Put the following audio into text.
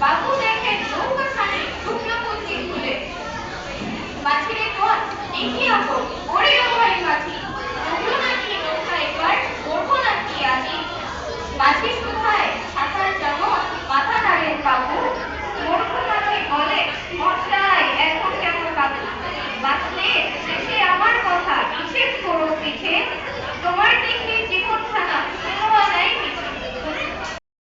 বাবু দেখেন নৌকা সানে শুকনো কুচি খুলে। মাছি রে এগিয়ে আহ ওরে ও ভাই মাছি ডুবলো নাকি নৌকা একবার মরবো নাকি আজি মাছি